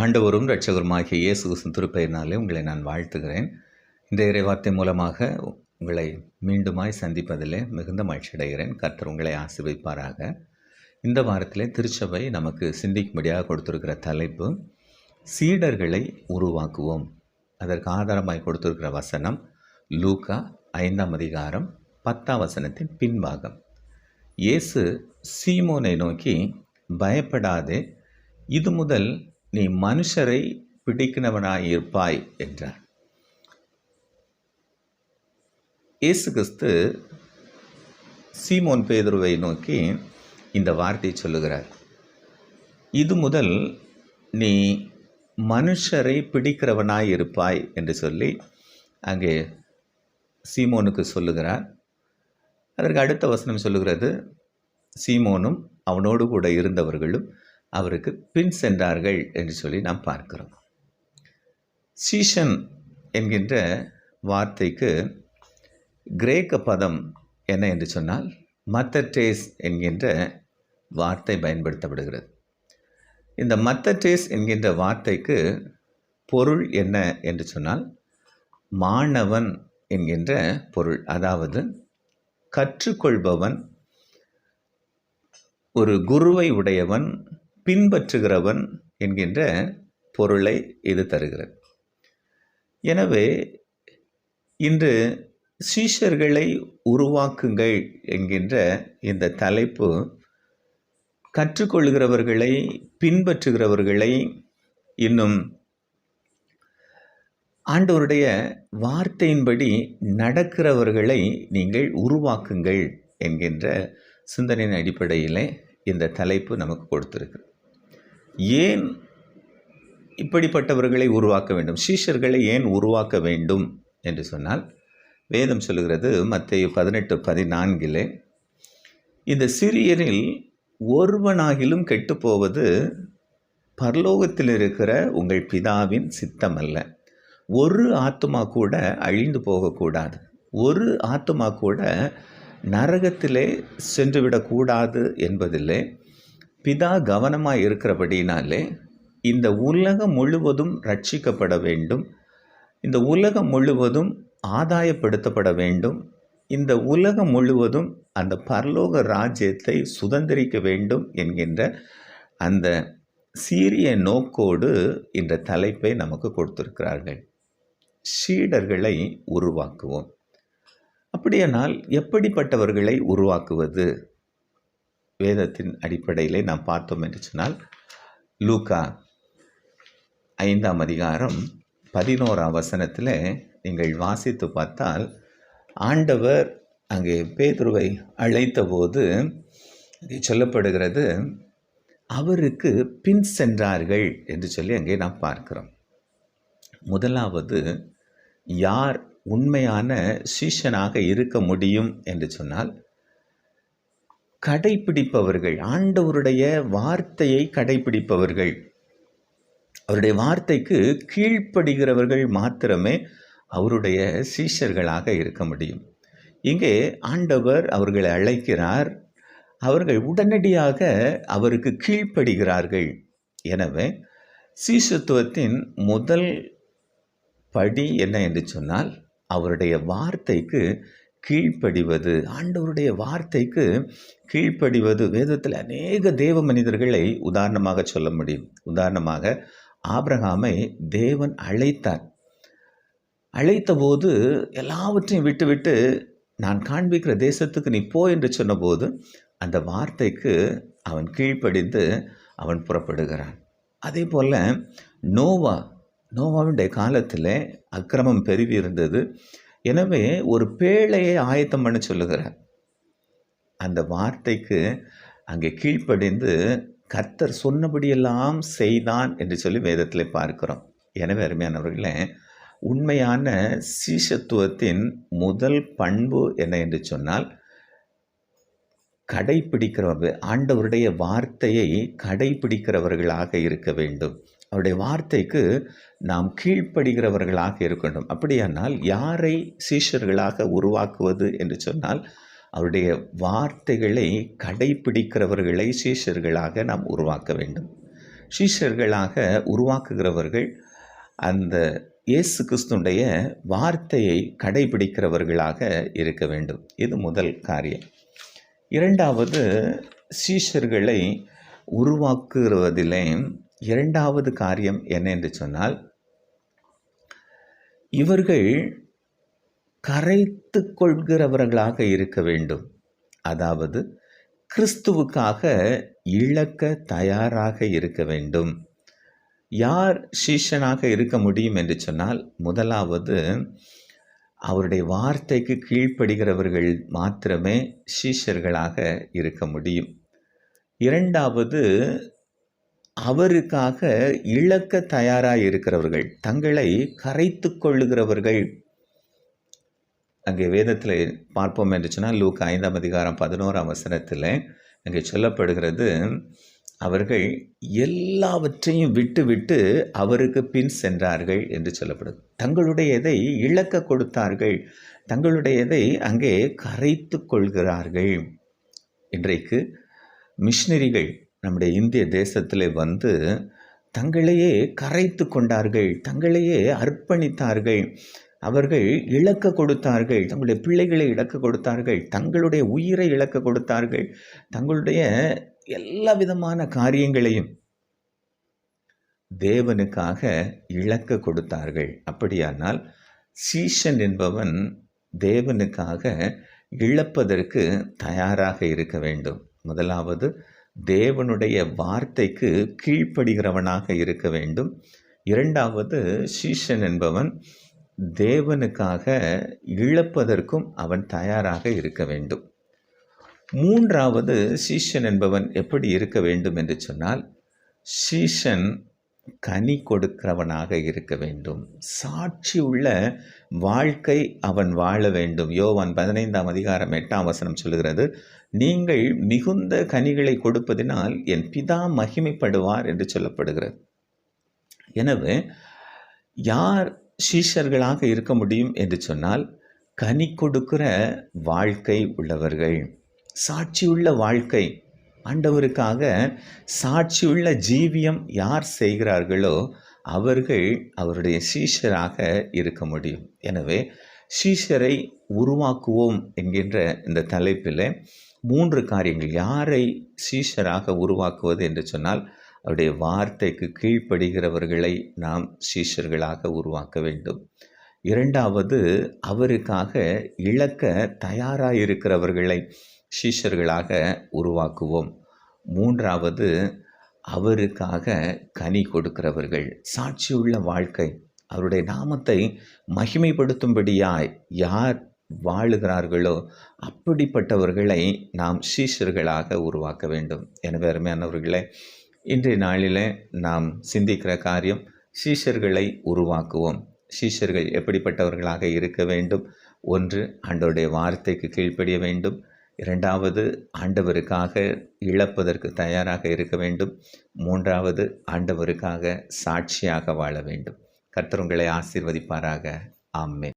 ஆண்டவரும் இரட்சகருமாகிய இயேசு கிறிஸ்துவின் திருப்பெயரினாலே உங்களை நான் வாழ்த்துகிறேன். இந்த இறைவார்த்தை மூலமாக உங்களை மீண்டுமாய் சந்திப்பதிலே மிகுந்த மகிழ்ச்சி அடைகிறேன் கர்த்தர் உங்களை ஆசிர்விப்பாராக இந்த வாரத்திலே திருச்சபை நமக்கு சிந்திக்கும்படியாக கொடுத்துருக்கிற தலைப்பு சீடர்களை உருவாக்குவோம். அதற்கு ஆதாரமாய் கொடுத்துருக்கிற வசனம் லூக்கா ஐந்தாம் அதிகாரம் பத்தாம் வசனத்தின் பின்பாகம். இயேசு சீமோனை நோக்கி பயப்படாதே இது முதல் நீ மனுஷரை பிடிக்கிறவனாயிருப்பாய் என்றார். இயேசு கிறிஸ்து சீமோன் பேதுருவை நோக்கி இந்த வார்த்தையை சொல்லுகிறார். இது முதல் நீ மனுஷரை பிடிக்கிறவனாய் இருப்பாய் என்று சொல்லி அங்கே சீமோனுக்கு சொல்லுகிறார். அதற்கு அடுத்த வசனம் சொல்லுகிறது. சீமோனும் அவனோடு கூட இருந்தவர்களும் அவருக்கு பின் சென்றார்கள் என்று சொல்லி நாம் பார்க்கிறோம். சீஷன் என்கின்ற வார்த்தைக்கு கிரேக்க பதம் என்ன என்று சொன்னால் மத்தட்டேஸ் என்கின்ற வார்த்தை பயன்படுத்தப்படுகிறது. இந்த மத்தட்டேஸ் என்கின்ற வார்த்தைக்கு பொருள் என்ன என்று சொன்னால் மாணவன் என்கின்ற பொருள் அதாவது கற்றுக்கொள்பவன் ஒரு குருவை உடையவன் பின்பற்றுகிறவன் என்கின்ற பொருளை இது தருகிறது. எனவே இன்று சீஷர்களை உருவாக்குங்கள் என்கின்ற இந்த தலைப்பு கற்றுக்கொள்கிறவர்களை பின்பற்றுகிறவர்களை இன்னும் ஆண்டவருடைய வார்த்தையின்படி நடக்கிறவர்களை நீங்கள் உருவாக்குங்கள் என்கின்ற சிந்தனையின் அடிப்படையில் இந்த தலைப்பு நமக்கு கொடுத்துருக்கு ஏன் இப்படிப்பட்டவர்களை உருவாக்க வேண்டும்? சீஷர்களை ஏன் உருவாக்க வேண்டும்? என்று சொன்னால் வேதம் சொல்லுகிறது மத்திய பதினெட்டு பதினான்கிலே இந்த சிறியரில் ஒருவனாகிலும் கெட்டுப்போவது பரலோகத்தில் இருக்கிற உங்கள் பிதாவின் சித்தம் அல்ல ஒரு ஆத்மா கூட அழிந்து போகக்கூடாது. ஒரு ஆத்மா கூட நரகத்திலே சென்றுவிடக்கூடாது என்பதில்லை. பிதா கவனமாக இருக்கிறபடினாலே இந்த உலகம் முழுவதும் ரட்சிக்கப்பட வேண்டும். இந்த உலகம் முழுவதும் ஆதாயப்படுத்தப்பட வேண்டும். இந்த உலகம் முழுவதும் அந்த பரலோக ராஜ்யத்தை சுதந்திரிக்க வேண்டும் என்கின்ற அந்த சீரிய நோக்கோடு இந்த தலைப்பை நமக்கு கொடுத்திருக்கிறார்கள். சீடர்களை உருவாக்குவோம். அப்படியானால் எப்படிப்பட்டவர்களை உருவாக்குவது? வேதத்தின் அடிப்படையிலே நாம் பார்த்தோம் என்று சொன்னால் லூக்கா ஐந்தாம் அதிகாரம் பதினோராம் வசனத்தில் நீங்கள் வாசித்து பார்த்தால் ஆண்டவர் அங்கே பேதுருவை அழைத்தபோது சொல்லப்படுகிறது அவருக்கு பின் சென்றார்கள் என்று சொல்லி அங்கே நாம் பார்க்கிறோம். முதலாவது யார் உண்மையான சீஷனாக இருக்க முடியும் என்று சொன்னால் கடைபிடிப்பவர்கள் ஆண்டவருடைய வார்த்தையை கடைபிடிப்பவர்கள் அவருடைய வார்த்தைக்கு கீழ்ப்படுகிறவர்கள் மாத்திரமே அவருடைய சீஷர்களாக இருக்க முடியும். இங்கே ஆண்டவர் அவர்களை அழைக்கிறார். அவர்கள் உடனடியாக அவருக்கு கீழ்ப்படுகிறார்கள். எனவே சீசத்துவத்தின் முதல் படி என்ன என்று சொன்னால் அவருடைய வார்த்தைக்கு கீழ்ப்படிவது. ஆண்டவருடைய வார்த்தைக்கு கீழ்ப்படிவது. வேதத்தில் அநேக தேவ மனிதர்களை உதாரணமாக சொல்ல முடியும். உதாரணமாக ஆபிரகாமை தேவன் அழைத்தார். அழைத்தபோது எல்லாவற்றையும் விட்டுவிட்டு நான் காண்பிக்கிற தேசத்துக்கு நீ போ என்று சொன்னபோது அந்த வார்த்தைக்கு அவன் கீழ்ப்படிந்து அவன் புறப்படுகிறான். அதே போல் நோவா நோவாவுடைய காலத்தில் அக்கிரமம் பெருகி இருந்தது. எனவே ஒரு பேழையை ஆயத்தம் பண்ண சொல்லுகிறார். அந்த வார்த்தைக்கு அங்கே கீழ்ப்படிந்து கர்த்தர் சொன்னபடியெல்லாம் செய்தான் என்று சொல்லி வேதத்தில் பார்க்கிறோம். எனவே அருமையானவர்களே உண்மையான சீசத்துவத்தின் முதல் பண்பு என்ன என்று சொன்னால் கடைபிடிக்கிறவர்கள் ஆண்டவருடைய வார்த்தையை கடைபிடிக்கிறவர்களாக இருக்க வேண்டும். அவருடைய வார்த்தைக்கு நாம் கீழ்ப்படுகிறவர்களாக இருக்கணும். அப்படியானால் யாரை சீஷர்களாக உருவாக்குவது என்று சொன்னால் அவருடைய வார்த்தைகளை கடைபிடிக்கிறவர்களை சீஷர்களாக நாம் உருவாக்க வேண்டும். சீஷர்களாக உருவாக்குகிறவர்கள் அந்த இயேசு கிறிஸ்துடைய வார்த்தையை கடைபிடிக்கிறவர்களாக இருக்க வேண்டும். இது முதல் காரியம். இரண்டாவது சீஷர்களை உருவாக்குவதிலே இரண்டாவது காரியம் என்ன என்று சொன்னால் இவர்கள் கரைத்து கொள்கிறவர்களாக இருக்க வேண்டும். அதாவது கிறிஸ்துவுக்காக இழக்க தயாராக இருக்க வேண்டும். யார் சீஷனாக இருக்க முடியும் என்று சொன்னால் முதலாவது அவருடைய வார்த்தைக்கு கீழ்ப்படுகிறவர்கள் மாத்திரமே சீஷர்களாக இருக்க முடியும். இரண்டாவது அவருக்காக இழக்க தயாராக இருக்கிறவர்கள் தங்களை கரைத்து கொள்ளுகிறவர்கள். அங்கே வேதத்தில் பார்ப்போம் என்று சொன்னால் லூக் ஐந்தாம் அதிகாரம் பதினோராம் வசனத்தில் அங்கே சொல்லப்படுகிறது அவர்கள் எல்லாவற்றையும் விட்டு விட்டு அவருக்கு பின் சென்றார்கள் என்று சொல்லப்படுது. தங்களுடையதை இழக்க கொடுத்தார்கள் தங்களுடையதை அங்கே கரைத்து கொள்கிறார்கள். இன்றைக்கு மிஷினரிகள் நம்முடைய இந்திய தேசத்தில் வந்து தங்களையே கரைத்து கொண்டார்கள் தங்களையே அர்ப்பணித்தார்கள் அவர்கள் இழக்க கொடுத்தார்கள் தங்களுடைய பிள்ளைகளை இழக்க கொடுத்தார்கள் தங்களுடைய உயிரை இழக்க கொடுத்தார்கள் தங்களுடைய எல்லா விதமான காரியங்களையும் தேவனுக்காக இழக்க கொடுத்தார்கள். அப்படியானால் சீஷன் என்பவன் தேவனுக்காக இழப்பதற்கு தயாராக இருக்க வேண்டும். முதலாவது தேவனுடைய வார்த்தைக்கு கீழ்ப்படுகிறவனாக இருக்க வேண்டும். இரண்டாவது சீஷன் என்பவன் தேவனுக்காக இழப்பதற்கும் அவன் தயாராக இருக்க வேண்டும். மூன்றாவது சீஷன் என்பவன் எப்படி இருக்க வேண்டும் என்று சொன்னால் சீஷன் கனி கொடுக்கிறவனாக இருக்க வேண்டும். சாட்சி உள்ள வாழ்க்கை அவன் வாழ வேண்டும். யோவான் பதினைந்தாம் அதிகாரம் எட்டாம் வசனம் சொல்லுகிறது நீங்கள் மிகுந்த கனிகளை கொடுப்பதினால் என் பிதா மகிமைப்படுவார் என்று சொல்லப்படுகிறது. எனவே யார் சீஷர்களாக இருக்க முடியும் என்று சொன்னால் கனி கொடுக்கிற வாழ்க்கை உள்ளவர்கள். சாட்சியுள்ள வாழ்க்கை. ஆண்டவருக்காக சாட்சியுள்ள ஜீவியம் யார் செய்கிறார்களோ அவர்கள் அவருடைய சீஷராக இருக்க முடியும். எனவே சீஷரை உருவாக்குவோம் என்கின்ற இந்த தலைப்பில் மூன்று காரியங்கள் யாரை சீஷராக உருவாக்குவது என்று சொன்னால் அவருடைய வார்த்தைக்கு கீழ்ப்படுகிறவர்களை நாம் சீஷர்களாக உருவாக்க வேண்டும். இரண்டாவது அவருக்காக இழக்க தயாராக இருக்கிறவர்களை சீஷர்களாக உருவாக்குவோம். மூன்றாவது அவருக்காக கனி கொடுக்கிறவர்கள். சாட்சியுள்ள வாழ்க்கை. அவருடைய நாமத்தை மகிமைப்படுத்தும்படியாய் யார் வாழுகிறார்களோ அப்படிப்பட்டவர்களை நாம் சீஷர்களாக உருவாக்க வேண்டும். எனவே அருமையானவர்களே இன்றைய நாளில் நாம் சிந்திக்கிற காரியம் சீஷர்களை உருவாக்குவோம். சீஷர்கள் எப்படிப்பட்டவர்களாக இருக்க வேண்டும்? ஒன்று ஆண்டவருடைய வார்த்தைக்கு கீழ்ப்படிய வேண்டும். இரண்டாவது ஆண்டவருக்காக இழப்பதற்கு தயாராக இருக்க வேண்டும். மூன்றாவது ஆண்டவருக்காக சாட்சியாக வாழ வேண்டும். கர்த்தருங்களை ஆசீர்வதிப்பாராக. ஆமே